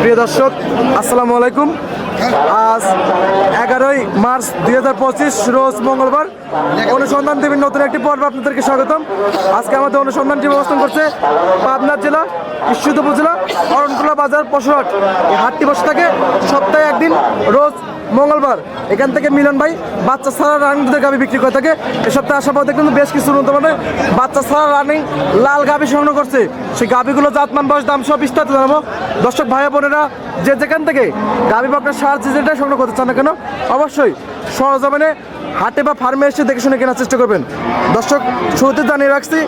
প্রিয় দর্শক, আসসালামু আলাইকুম। আজ এগারোই মার্চ দুই হাজার পঁচিশ, রোজ মঙ্গলবার। অনুসন্ধান টিভির নতুন একটি পর্ব আপনাদেরকে স্বাগতম। আজকে আমাদের অনুসন্ধানটি অবস্থান করছে পাবনা জেলা ঈশ্বর উপজেলা অরণকুলা বাজার, পশুহাট। হাটটি বসে থাকে সপ্তাহে একদিন, রোজ মঙ্গলবার। এখান থেকে মিলন ভাই বাচ্চা ছাড়া রানিং দুধের গাভি বিক্রি করে থাকে। এ সপ্তাহে আসার পর দেখবেন বেশ কিছু উন্নত মানের বাচ্চা ছাড়া রানিং লাল গাভি সংগ্রহ করছে। সেই গাভিগুলো জাতমান বয়স, দাম সব বিস্তারিত জানাব। দর্শক, ভাই বোনেরা, যে যেখান থেকে গাভি বা আপনার সার যেটা সংগ্রহ করতে চান না কেন, অবশ্যই সরজমিনে হাটে বা ফার্মে এসে দেখে শুনে কেনার চেষ্টা করবেন। দর্শক, শুরুতে জানিয়ে রাখছি,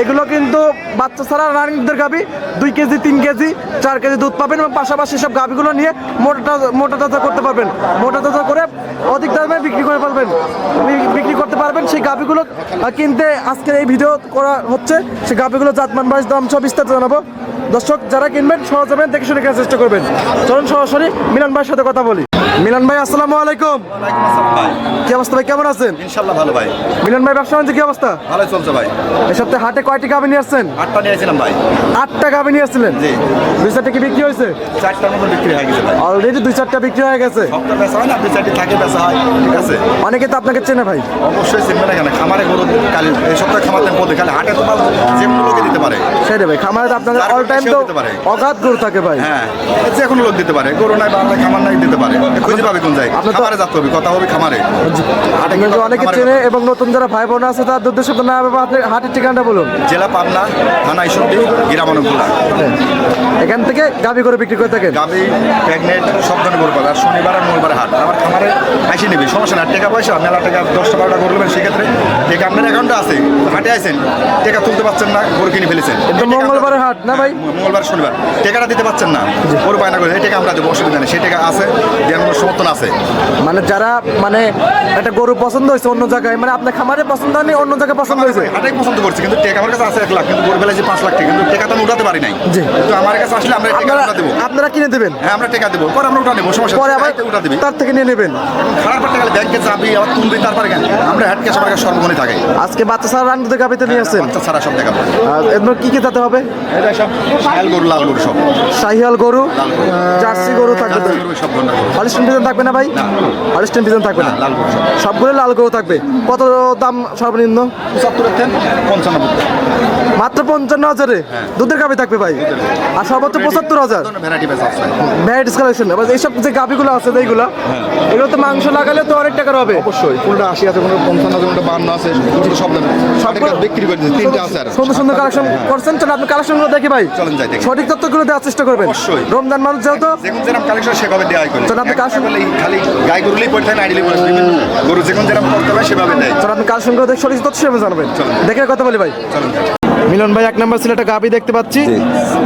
এগুলো কিন্তু বাচ্চা ছাড়া রানিং দুধের গাভি, দুই কেজি, তিন কেজি, চার কেজি দুধ পাবেন এবং পাশাপাশি সব গাভিগুলো নিয়ে মোটা মোটা তাজা করতে পারবেন। মোটা তাজা করে অধিক দামে বিক্রি করে পারবেন বিক্রি করতে পারবেন। সেই গাভিগুলো কিনতে আজকের এই ভিডিও করা হচ্ছে। সেই গাভিগুলো জাতমান বয়স, দাম সব বিস্তারিত জানাব। দর্শক, যারা কিনবেন, সহজ যাবেন দেখে শুনে কেনার চেষ্টা করবেন। চলুন সরাসরি মিলন ভাইয়ের সাথে কথা বলি। মিলন ভাই আসসালামু আলাইকুম। ভাই। কি অবস্থা ভাই কেমন আছেন? ইনশাল্লাহ ভালো ভাই। মিলন ভাই ব্যবসা বাণিজ্য কি অবস্থা? ভালোই চলছে ভাই। এই সপ্তাহে হাটে কয়টি গাভি নিয়ে আসছেন? আটটা নিয়েছিলাম ভাই। আটটা গাভি নিয়ে আসছিলেন? জি। দুই চারটা কি বিক্রি হয়েছে? চারটার মতো বিক্রি হয়ে গেছে ভাই। অলরেডি দুই চারটা বিক্রি হয়ে গেছে? সপ্তাহ বেচা হয় না দুই চারটি থাকে বেচা হয় ঠিক আছে। অনেকে তো আপনাকে চেনে ভাই। অবশ্যই চিনবে না কেন খামারে গরু কালি এই সপ্তাহে খামাতে পদে খালি হাটে তোমার যে কোনো লোকে দিতে পারে। সেটা ভাই খামারে তো আপনাদের অল টাইম তো অগাধ গরু থাকে ভাই। হ্যাঁ যে কোনো লোক দিতে পারে গরু নাই বাংলা খামার নাই দিতে পারে। খুঁজে পাবে কোন যায় খামারে যেতে হবে কথা হবে খামারে। আপনাকে অনেকে চেনে এবং নতুন যারা ভাই বোন আছে তার উদ্দেশ্যে তো না আপনি হাটের ঠিকানাটা বলুন। জেলা পাবনা থানা ঈশ্বরদী গ্রামানুকুলা এখান থেকে গাভি করে বিক্রি করে থাকেন? গাবি সব ধরনের গরু পাবে আর শনিবার আর মঙ্গলবার হাট। আমার খামারে আইসি নিবি সমস্যা না টাকা পয়সা মেলা টাকা দশটা বারোটা গরু নেবেন সেক্ষেত্রে টাকা আপনার অ্যাকাউন্টে আছে। হাটে টাকা তুলতে পারছেন না গরু কিনে ফেলেছেন। কিন্তু মঙ্গলবারের হাট না ভাই? মঙ্গলবার শনিবার। টাকাটা দিতে পারছেন না। গরু বায়না করে এই টাকা আমরা দেবো অসুবিধা নেই। সেই টাকা আছে দেওয়ার সমর্থন আছে? মানে যারা মানে একটা গরু পছন্দ হয়েছে অন্য জায়গায় মানে আপনার খামারে পছন্দ হয়নি অন্য জায়গায় পছন্দ হয়েছে? হাটাই পছন্দ করছি কিন্তু টাকা আমার কাছে আছে এক লাখ কিন্তু গরু বেলায় যে পাঁচ লাখ টাকা কিন্তু টাকা তো আমি উঠাতে পারি নাই। জি। কিন্তু আমার কাছে আসলে আমরা টাকা উঠা দেবো। আপনারা কিনে দেবেন? হ্যাঁ আমরা টাকা দেবো। পরে আমরা উঠা দেবো সমস্যা পরে আবার উঠা দিবি। তার থেকে নিয়ে নেবেন? খারাপ একটা গেলে ব্যাংকে যাবি আবার তুলবি তারপরে কেন? আমরা ক্যাশ আমার কাছে সর্বমনি থাকে। আজকে বাচ্চা ছাড়া রান দুধের গাভিতে নিয়ে আসছেন? বাচ্চা ছাড়া সব দেখাবো। এর কি কি তাতে হবে? এটা সব লাল গরু লাল গরু সব। শাহিয়াল গরু জার্সি গরু থাকবে সব হলিস্টিন পিজন থাকবে না ভাই। পিজন থাকবে না। হ্যাঁ, সবগুলো লাল গরু থাকবে। কত দাম সর্বনিম্ন? পঁচাত্তর পঞ্চান্ন মাত্র পঞ্চান্ন হাজারে দুধের গাভি থাকবে ভাই? আর সর্বোচ্চ পঁচাত্তর হাজার। ভ্যারাইটিস কালেকশন এবার এইসব যে গাভিগুলো আছে এইগুলো এগুলো তো মাংস লাগালে তো অনেক টাকার হবে। অবশ্যই কোনটা আশি আছে পঞ্চান্ন আছে কোনটা বান্ন আছে সব দামে বিক্রি করে তিনটে আছে আর। সুন্দর সুন্দর কালেকশন করছেন চলো আপনি কালেকশনগুলো দেখি ভাই। চলেন যাই। সঠিক তথ্যগুলো দেওয়ার চেষ্টা করবেন। অবশ্যই। রমজান মানুষ যেহেতু যেরকম কালেকশন সেভাবে দেওয়া হয় করে চল আপনি কালেকশন- বলে খালি গাই গরুলেই পড়ে থাকে না পড়ে গরু যেমন যেরকম করতে হবে সেভাবে দেয় চলো আপনি কালেকশনগুলো দেখে সঠিক তথ্য হিসেবে জানাবেন। দেখে কথা বলি ভাই। মিলন ভাই এক নম্বর ছিল একটা গাবি দেখতে পাচ্ছি।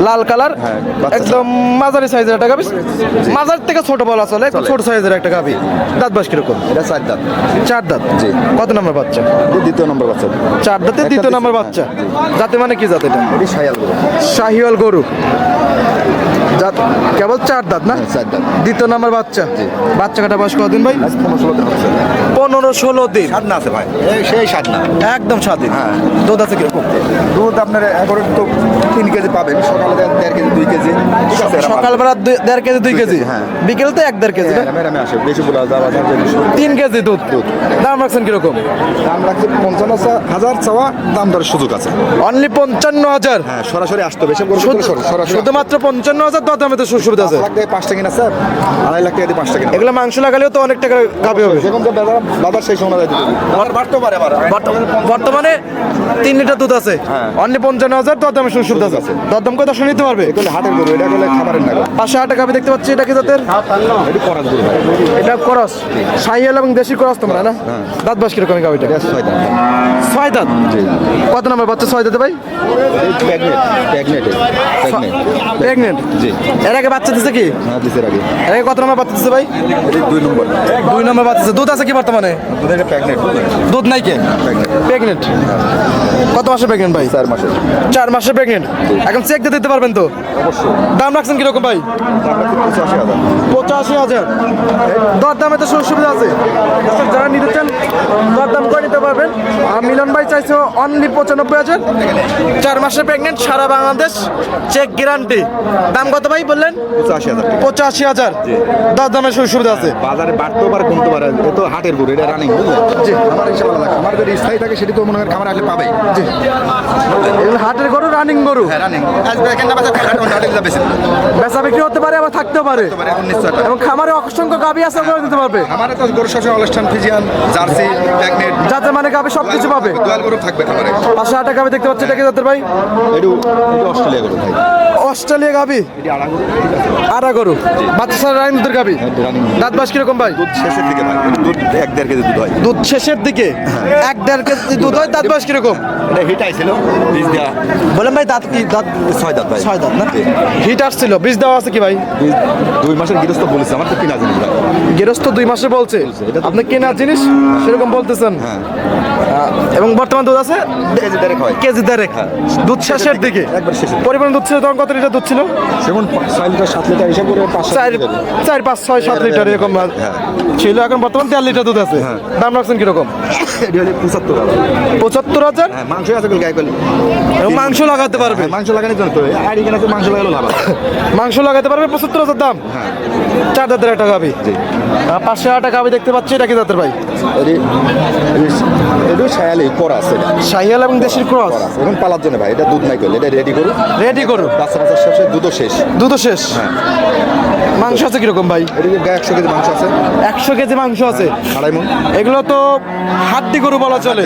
লাল কালার হ্যাঁ, একদম মাঝারি সাইজের একটা গাবি মাঝার থেকে ছোট বলা চলে ছোট সাইজের একটা গাবি দাঁত বাস কীরকম? এটা চার দাঁত। চার দাঁত? জি। কত নম্বর বাচ্চা? দ্বিতীয় নম্বর বাচ্চা। চার দাঁতে দ্বিতীয় নম্বর বাচ্চা। জাতে মানে কি জাত এটা? সায়াল গরু। শাহিওয়াল গরু। জাত? কেবল চার দাঁত না? দাঁত। দ্বিতীয় নম্বর বাচ্চা? বাচ্চা কাটা বয়স কতদিন ভাই? পনেরো ষোলো দিন স্বাদ না আছে ভাই। সেই স্বাদ না। একদম স্বাধীন হ্যাঁ। দুধ আছে কীরকম? দুধ আপনার এখন তো তিন কেজি পাবেন। সকালে দেড় কেজি দুই কেজি। সকালবেলা দেড় কেজি দুই কেজি? হ্যাঁ। বিকেল তো এক দেড় কেজি হ্যাঁ, আসে। বেশি বলা যাওয়া তিন কেজি দুধ। দাম রাখছেন কীরকম? দাম রাখছে পঞ্চান্ন হাজার চাওয়া দাম দরের সুযোগ আছে। অনলি পঞ্চান্ন হাজার? হ্যাঁ সরাসরি আসতে হবে। শুধুমাত্র পঞ্চান্ন হাজার দর দামে তো সুবিধা আছে? লাখ টাকা পাঁচটা কিনা স্যার। আড়াই লাখ টাকা পাঁচটা কিনা। এগুলো মাংস লাগালেও তো অনেক টাকা গাবি হবে। যেরকম যে বাজার বাজার সেই সময় বাড়তেও পারে বর্তমানে তিন লিটার দুধ আছে। হ্যাঁ। অনলি পঞ্চান্ন হাজার দর দামে সুবিধা আছে। দর দাম দর্শন নিতে পারবে? এগুলো হাটের গরু এটা করলে খাবারের না পাঁচশো আট টাকা আমি দেখতে পাচ্ছি এটা কি জাতের? এটি করস সাইয়াল এবং দেশি করস তোমরা না? দাঁত বাস কীরকম গাবিটা? ছয় দাঁত। কত নম্বর বাচ্চা ছয় দাঁতে ভাই? প্যাগনেট প্যাগনেট প্রেগনেন্ট জি। এর আগে বাচ্চা দিছে কি? হ্যাঁ দিছে আগে। এর আগে কত নম্বর বাচ্চা দিছে ভাই? দুই নম্বর। দুই নম্বর বাচ্চা। দুধ আছে কি বর্তমানে? দুধ এটা প্যাগনেট দুধ নাই কে? প্রেগনেন্ট। কত মাসে প্রেগনেন্ট ভাই? চার মাসের। চার মাসে প্রেগনেন্ট। এখন চেক দিয়ে দিতে পারবেন তো? অবশ্যই। দাম রাখছেন কীরকম ভাই? পঁচাশি হাজার। দর দামে তো সুযোগ সুবিধা আছে। যারা নিতে চান দর দাম করে নিতে পারবেন। আর মিলন ভাই চাইছে অনলি পঁচানব্বই হাজার। চার মাসে প্রেগনেন্ট সারা বাংলাদেশ চেক গ্যারান্টি দাম কত ভাই বললেন? পঁচাশি হাজার। পঁচাশি হাজার। দশ দামের সুযোগ সুবিধা আছে। বাজারে বাড়তেও পারে কমতে পারে। এ তো হাটের গরু এটা রানিং বুঝলেন? জি আমার হিসাবে আলাদা খামার যদি স্থায়ী থাকে সেটি তো মনে হয় খামার আসলে পাবে। জি। হাটের গরু রানিং গরু? হ্যাঁ রানিং বাজার হাট হাটে যাবে বেচা বিক্রি হতে পারে আবার থাকতেও পারে। এবং খামারে অসংখ্য গাবি আছে ওগুলো দিতে পারবে। আমার তো গরু সবসময় অনুষ্ঠান ফিজিয়ান জার্সি ম্যাগনেট যাতে মানে গাবি সব কিছু পাবে। দোয়াল গরু থাকবে খামারে। পাঁচশো হাজার গাবি দেখতে পাচ্ছি এটা কি জাতের ভাই? এটু অস্ট্রেলিয়া গরু ভাই। অস্ট্রেলিয়া গাবি? আড়া গরু। বাচ্চা সারা দুধের গাবি? দাঁত বাস কীরকম ভাই? দুধ শেষের দিকে দুধ এক দেড় কেজি দুধ হয়। দুধ শেষের দিকে? এক দেড় কেজি দুধ হয় দাঁত বাস কীরকম? এটা হিট আইছিল বীজ দেওয়া বলেন ভাই দাঁত কি দাঁত ছয় দাঁত ভাই। ছয় দাঁত না? হিট আসছিল বীজ দেওয়া আছে কি ভাই? দুই মাসের গৃহস্থ বলেছে আমার তো কিনা জিনিস দুই মাসে বলছে? আপনি কেনার জিনিস? সেরকম বলতেছেন। হ্যাঁ। এবং বর্তমান দুধ আছে? কেজি দেড়েক হয়। কেজি দেড়েক। দুধ শেষের দিকে। পরিমাণ দুধ তখন কত লিটার দুধ ছিল? সেগুন ছয় লিটার সাত লিটার হিসাব করে চার চার পাঁচ ছয় সাত লিটার এরকম ছিল। এখন বর্তমান দেড় লিটার দুধ আছে। দাম রাখছেন কীরকম? পঁচাত্তর পঁচাত্তর হাজার? হ্যাঁ মাংস আছে গায়ে করলে মাংস লাগাতে পারবে। হ্যাঁ, মাংস লাগানোর জন্য তো। আইডি কেনা মাংস লাগালো লাভ মাংস লাগাতে পারবে পঁচাত্তর হাজার দাম? হ্যাঁ। চার দাঁতের একটা গাবি পাঁচশো হাজার টাকা গাবি দেখতে পাচ্ছি। এটা কি দাঁতের ভাই? করা আছে শাহিয়াল এবং দেশির ক্রস? এখন পালার জন্য ভাই এটা দুধ নাই করলে এটা রেডি করুন। রেডি করু বাচ্চা বাচ্চা শেষে দুধও শেষ। দুধও শেষ? হ্যাঁ। মাংস আছে কীরকম ভাই? এদিকে গায়ে একশো কেজি মাংস আছে। একশো কেজি মাংস আছে। আড়াই মন। এগুলো তো হাড্ডি গরু বলা চলে।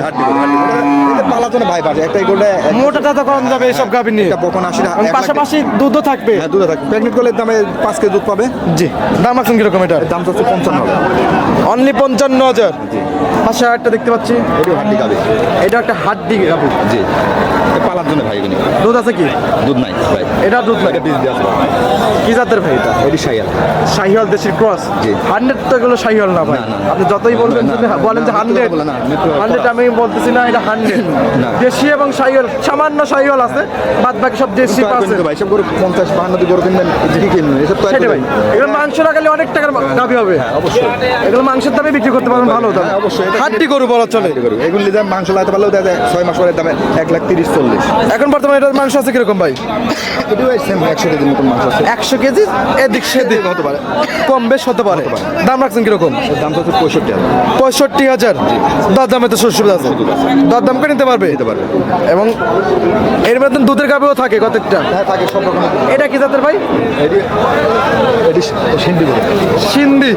ভাই বাজে একটাই কম যাবে এসব গাভী নিয়ে। বকন লাখ পাশাপাশি দুধও থাকবে। হ্যাঁ থাকবে। প্রেগনেন্ট করলে দামে পাঁচ কেজি দুধ পাবে। জি। দাম রাখছেন কীরকম এটা দাম হচ্ছে পঞ্চান্ন হাজার। অনলি পঞ্চান্ন হাজার। পাশে একটা দেখতে পাচ্ছি। এটি হাড্ডি গাবে এটা একটা হাড্ডি গাভী। জি। পালার জন্য ভাই এগুলি দুধ আছে কি? দুধ নাই ভাই। এটা দুধ লাগে এটা বীজ দিয়ে কি জাতের ভাই এটা? এটি শাহিওয়াল দেশির ক্রস? জি। হান্ড্রেড তো এগুলো শাহিওয়াল না ভাই। আপনি যতই বলবেন বলেন যে হান্ড্রেড। আমি বলতেছি না এটা হান্ড্রেড। দেশি এবং শাহিওয়াল সামান্য শাহিওয়াল আছে বাদ বাকি সব দেশি আছে। ভাই সব গরু পঞ্চাশ বাহান্ন দিয়ে গরু কিনবেন কি কিনবেন? এসব তো ভাই। এগুলো মাংস লাগালে অনেক টাকার দাবি হবে। অবশ্যই। এগুলো মাংসের দামে বিক্রি করতে পারবেন ভালো দাম। হ্যাঁ, অবশ্যই। হাড্ডি গরু বলা চলে। এগুলি মাংস লাগাতে পারলেও দেখা যায়। ছয় মাস পরে দামে এক লাখ তিরিশ চল্লিশ। এখন বর্তমানে এটা মাংস আছে কীরকম ভাই? একশো মতন মাংস আছে। একশো কেজি এদিক সেদিক হতে পারে। কম বেশ হতে পারে। দাম রাখছেন কীরকম? দাম তো পঁয়ষট্টি হাজার। পঁয়ষট্টি হাজার? দর দামে তো সুযোগ সুবিধা আছে। দর দামকে নিতে পারবে? নিতে পারবে। এবং এর মধ্যে দুধের গাভিও থাকে কতটা হ্যাঁ থাকে সব রকমের এটা কি জাতের ভাই? গরু। সিন্ধি।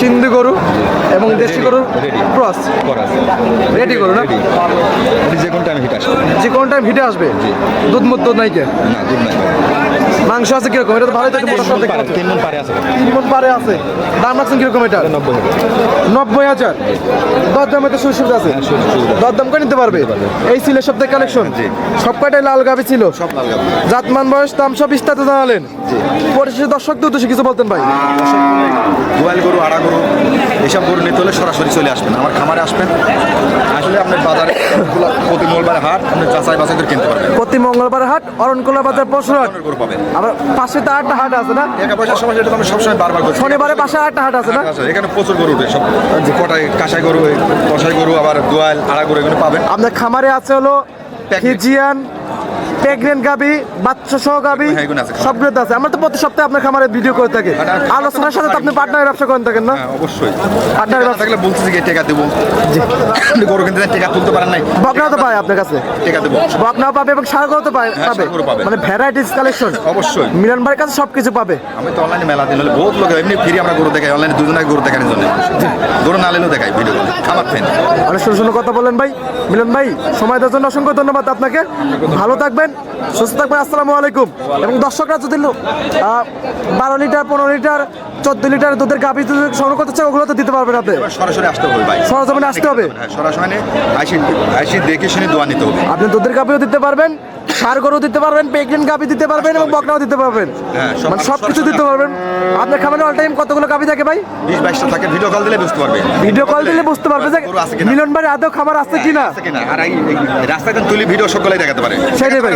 সিন্ধি গরু এবং দেশি Ready. ক্রস। রেডি গরু না? যে কোনো টাইমে হিট আসবে। যে কোন টাইম হিটে আসবে? দুধ মুধ দুধ নাই কে না দুধ নাই। মাংস আছে কীরকম? এটা তো ভালোই থাকে মোটা সব পাচ্ছি। তিন মন পারে আছে। তিন মণ পারে আছে। দাম রাখছেন কীরকম এটা? নব্বই হাজার। নব্বই হাজার? দর দামে তো সুযোগ সুবিধা আছে। হ্যাঁ, দর দাম করে নিতে পারবে? এই ছিল সপ্তাহে কালেকশন সব কয়টাই লাল গাভি ছিল? সব লাল গাবি জাতমান বয়স দাম সব বিস্তারিত জানালেন। পরিশেষে দর্শকদের উদ্দেশ্যে কিছু বলতেন ভাই। গোয়াল গরু আড়া গরু এসব গরু নিতে হলে সরাসরি চলে আসবেন। আমার খামারে আসবেন। আসলে আপনার বাজারে প্রতি মঙ্গলবার হাট আপনি বাছাই করে কিনতে পারবেন। প্রতি মঙ্গলবার হাট অরণকোলা বাজার পরশুরাট ধরনের আবার পাশে তো আটটা হাট আছে না? টাকা পয়সার সময় যেটা আমি সবসময় বারবার করি শনিবারে পাশে আটটা হাট আছে না? এখানে প্রচুর গরু উঠে। সব যে কটাই কাঁসাই গরু কষাই গরু আবার দোয়াল আড়া গরু এগুলো পাবেন। আপনার খামারে আছে হলো ফিজিয়ান প্রেগনেন্ট গাবি বাচ্চা সহ গাবি হ্যাঁ। সবগুলো আছে আমরা তো প্রতি সপ্তাহে আপনার খামারে ভিডিও করে থাকি। আলোচনার সাথে আপনি পার্টনার ব্যবসা করেন থাকেন না? হ্যাঁ অবশ্যই। পার্টনার টাকা ব্যবসা থাকলে বলতেছি যে টাকা দেবো। গরু কিনতে টাকা তুলতে পারেন নাই। বকনাও তো পায় আপনার কাছে? টাকা দেবো। বকনাও পাবে এবং সারগরও তো পায়- হ্যাঁ, পাবে। মানে ভ্যারাইটিস কালেকশন অবশ্যই। মিলন ভাইয়ের কাছে সবকিছু পাবে। আমি তো অনলাইনে মেলা দিন হলে বহুত লোক এমনি ফ্রি আমরা গরু দেখাই অনলাইনে দুজনের গরু দেখানোর জন্য। গরু না নিলেও দেখাই ভিডিও খামার ফ্যান অনেক সুন্দর সুন্দর কথা বললেন ভাই। মিলন ভাই সময় দেওয়ার জন্য অসংখ্য ধন্যবাদ আপনাকে। ভালো থাকবেন সুস্থ থাকবেন আসসালামু আলাইকুম। এবং দর্শকরা যদি বারো লিটার পনেরো লিটার চোদ্দ লিটার দুধের গাভি যদি সংগ্রহ করতে চান ওগুলো তো দিতে পারবেন আপনি। সরাসরি আসতে হবে ভাই। সরজমিনে আসতে হবে। হ্যাঁ সরাসরি দেখে শুনে দোয়া নিতে হবে। আপনি দুধের গাভিও দিতে পারবেন সার গরু দিতে পারবেন প্রেগনেন্ট গাভি দিতে পারবেন এবং বকনাও দিতে পারবেন। হ্যাঁ, মানে সব কিছু দিতে পারবেন। আপনার খামারে অল টাইম কতগুলো গাভি থাকে ভাই? বিশ বাইশটা থাকে ভিডিও কল দিলে বুঝতে পারবে ভিডিও কল দিলে বুঝতে পারবে যে মিলন ভাই আদৌ খামার আছে কিনা? আছে কিনা? আর এই এই রাস্তায় তুলি ভিডিও সকলেই দেখাতে পারে? সেটাই ভাই।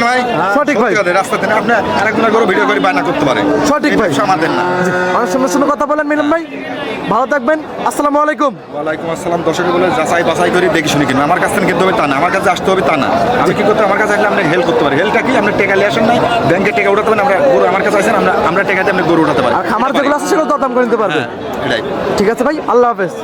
সঠিক ভাই। রাস্তাতে আপনি আরেকজনের গরু ভিডিও করে বায়না করতে পারে। সঠিক ভাই। আমাদের না। অনেক সুন্দর সুন্দর কথা বলেন মিলন ভাই। ভালো থাকবেন আসসালামু আলাইকুম। ওয়ালাইকুম আসসালাম দর্শক বলে যাচাই বাছাই করে দেখি শুনি কিনা। আমার কাছ কিনতে হবে তা না আমার কাছে আসতে হবে তা না। আমি কি করতে আমার কাছে আসলে আপনি হেল্প করতে পারি। হেল্পটা কি? আপনি টেকা নিয়ে আসেন নাই ব্যাংকে টেকা উঠাতে পারেন আমরা গরু আমার কাছে আসেন আমরা আমরা টেকাতে আপনি গরু উঠাতে পারি আর খামার যেগুলো আছে সেগুলো দরদাম করে নিতে পারবেন হ্যাঁ ঠিক আছে ভাই আল্লাহ হাফেজ।